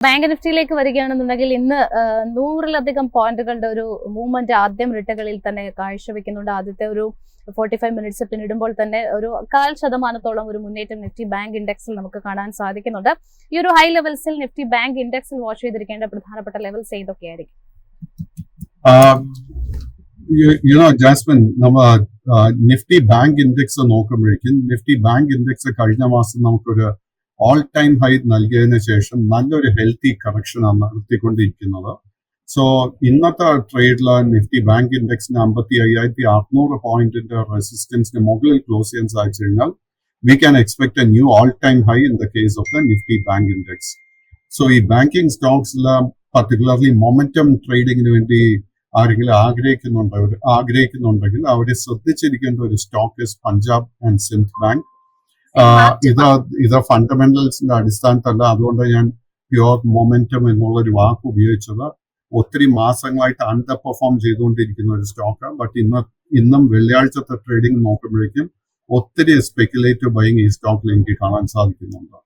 Bank നിഫ്റ്റിയിലേക്ക് വരികയാണെന്നുണ്ടെങ്കിൽ ഇന്ന് നൂറിലധികം പോയിന്റുകളുടെ ഒരു മൂവ്മെന്റ് ആദ്യം റിട്ടകളിൽ തന്നെ കാഴ്ചവെക്കുന്നുണ്ട്. ആദ്യത്തെ ഒരു ഫോർട്ടി ഫൈവ് മിനിറ്റ്സ് പിന്നിടുമ്പോൾ തന്നെ ഒരു കാൽ ശതമാനത്തോളം ഒരു മുന്നേറ്റം നിഫ്റ്റി ബാങ്ക് ഇൻഡെക്സിൽ നമുക്ക് കാണാൻ സാധിക്കുന്നുണ്ട്. ഈ ഒരു ഹൈ ലെവൽസിൽ നിഫ്റ്റി ബാങ്ക് ഇൻഡെക്സിൽ വാച്ച് ചെയ്തിരിക്കേണ്ട പ്രധാനപ്പെട്ട ലെവൽസ് ഏതൊക്കെയായിരിക്കും യുനോ ജാസ്മിൻ നമ്മ നിഫ്റ്റി ബാങ്ക് ഇൻഡെക്സ് നോക്കുമ്പോഴേക്കും നിഫ്റ്റി ബാങ്ക് ഇൻഡെക്സ് കഴിഞ്ഞ മാസം നമുക്കൊരു ഓൾ ടൈം ഹൈ നൽകിയതിനു ശേഷം നല്ലൊരു ഹെൽത്തി കറക്ഷനാണ് നടത്തിക്കൊണ്ടിരിക്കുന്നത്. സോ ഇന്നത്തെ ട്രേഡിൽ നിഫ്റ്റി ബാങ്ക് ഇൻഡെക്സിന് അമ്പത്തി അയ്യായിരത്തി അറുന്നൂറ് പോയിന്റിന്റെ റെസിസ്റ്റൻസിന് മുകളിൽ ക്ലോസ് ചെയ്യാൻ സാധിച്ചു കഴിഞ്ഞാൽ we can expect a new all time high in the case of the Nifty bank index so ഈ ബാങ്കിങ് സ്റ്റോക്സിൽ പർട്ടിക്കുലർലി മൊമെന്റം ട്രേഡിങ്ങിന് വേണ്ടി ആരെങ്കിലും ആഗ്രഹിക്കുന്നുണ്ട് ആഗ്രഹിക്കുന്നുണ്ടെങ്കിൽ അവരെ ശ്രദ്ധിച്ചിരിക്കേണ്ട ഒരു stock is Punjab and Sind bank ഇത് ഇത് ഫണ്ടമെന്റൽസിന്റെ അടിസ്ഥാനത്തല്ല അതുകൊണ്ട് ഞാൻ പ്യുവർ മൊമെന്റം എന്നുള്ള ഒരു വാക്ക് ഉപയോഗിച്ചത്. ഒത്തിരി മാസങ്ങളായിട്ട് അണ്ടർ പെർഫോം ചെയ്തുകൊണ്ടിരിക്കുന്ന ഒരു സ്റ്റോക്ക് ബട്ട് ഇന്ന് ഇന്നും വെള്ളിയാഴ്ചത്തെ ട്രേഡിംഗ് നോക്കുമ്പോഴേക്കും ഒത്തിരി സ്പെക്കുലേറ്റീവ് ബൈങ് ഈ സ്റ്റോക്കിൽ എനിക്ക് കാണാൻ സാധിക്കുന്നുണ്ട്.